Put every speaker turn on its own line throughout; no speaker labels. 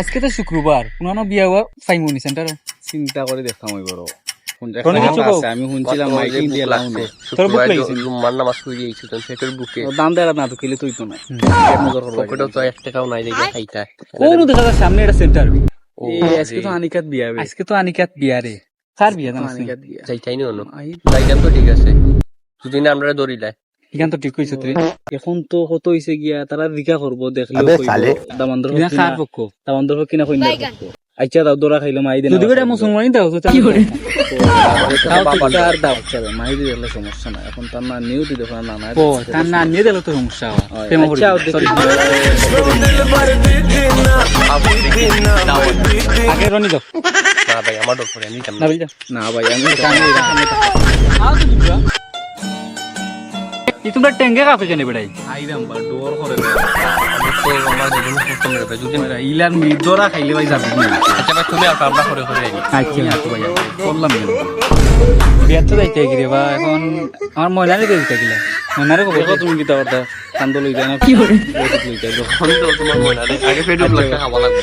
আজকে তো শুক্রবার। কোনো বিয়া হওয়া ফাইমনি সেন্টার
চিন্তা করে দেখতাম ওই বড় আমি শুনছিলাম মাইকিং দিয়ে লাউনে।
তোর বুক লাগিছে?
তো নামাজ পড়ে গেছি তো পেটের বুকে
ও দাম দেয় না তো কিলে তুই তো নাই এক নজর করবা
পকেটও তো এক টাকাও নাই দেখে খাইতা
কোন দেখা যায় সামনে একটা সেন্টার
আজকে তো আনিকাত বিয়া বে।
আজকে তো আনিকাত বিয়া রে কার বিয়া জানাস নি?
আনিকাত বিয়া।
যাইতাই নি অন্য যাইতাম তো ঠিক আছে। যদি না আমরা দৌড়িলাই
এখান তো ঠিক কইছ তুই
এখন তো কত হইছে গিয়া তারা জিকা করব দেখলে। দামান্দর
পক্ষ
দামান্দর কিনা কইনা আচ্ছা দাও দোরা খাইলো মাই দিন
যদি বেটা মুসলমানই দাও তো কি করে
আর দাও চলে মাই দিলে সমস্যা নাই। এখন তার না নিউ দি দেখো না না
ও তার না নিয়ে দিলে তো সমস্যা। প্রেম করি
আচ্ছা, ও
আগে রনি দাও
না ভাই আমার ডর করে আমি
না
ভাই আমি
ই তোমরা টেঙ্গে কাপে কেনে বেড়াই?
আইরাম বা ডোর করে
তো
ইলার খাইলে ভাই যাবি না।
আচ্ছা ভাই তুমি আর আমরা করে করে
আচ্ছা
ভাই
তো যাইতে গিয়ে বা এখন আমার ময়নারে দিয়ে দিতে গেলে। ময়নারে কব
তুমি কি কান্দ লই যায় না। কি করে লই যায় দেখো।
তো তোমার আগে পেটের লাগতে খাওয়া লাগবে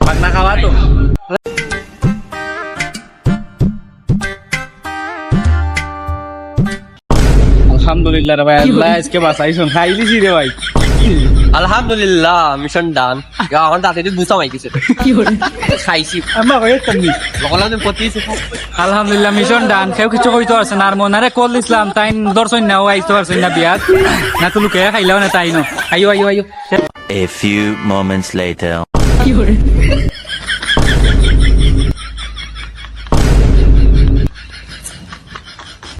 পাকনা খাওয়া তো আলহামদুলিল্লাহ রে ভাই আজকে বাঁচাইছুন। খাইলিছি রে ভাই।
আলহামদুলিল্লাহ মিশন ডান আমার দাঁতে বুঝা মাইকিছে খাইছি।
আমার হয়ে তুমি
লগলাম পতিছে
আলহামদুলিল্লাহ মিশন ডান কেউ কিছু কইতে পারছে না আর মনারে কল দিছিলাম তাই দর্শন নাও আইতে পারছেন না বিয়াত। না তো লুকে খাইলাও না তাই নো। আইও আইও আইও।
A few moments later.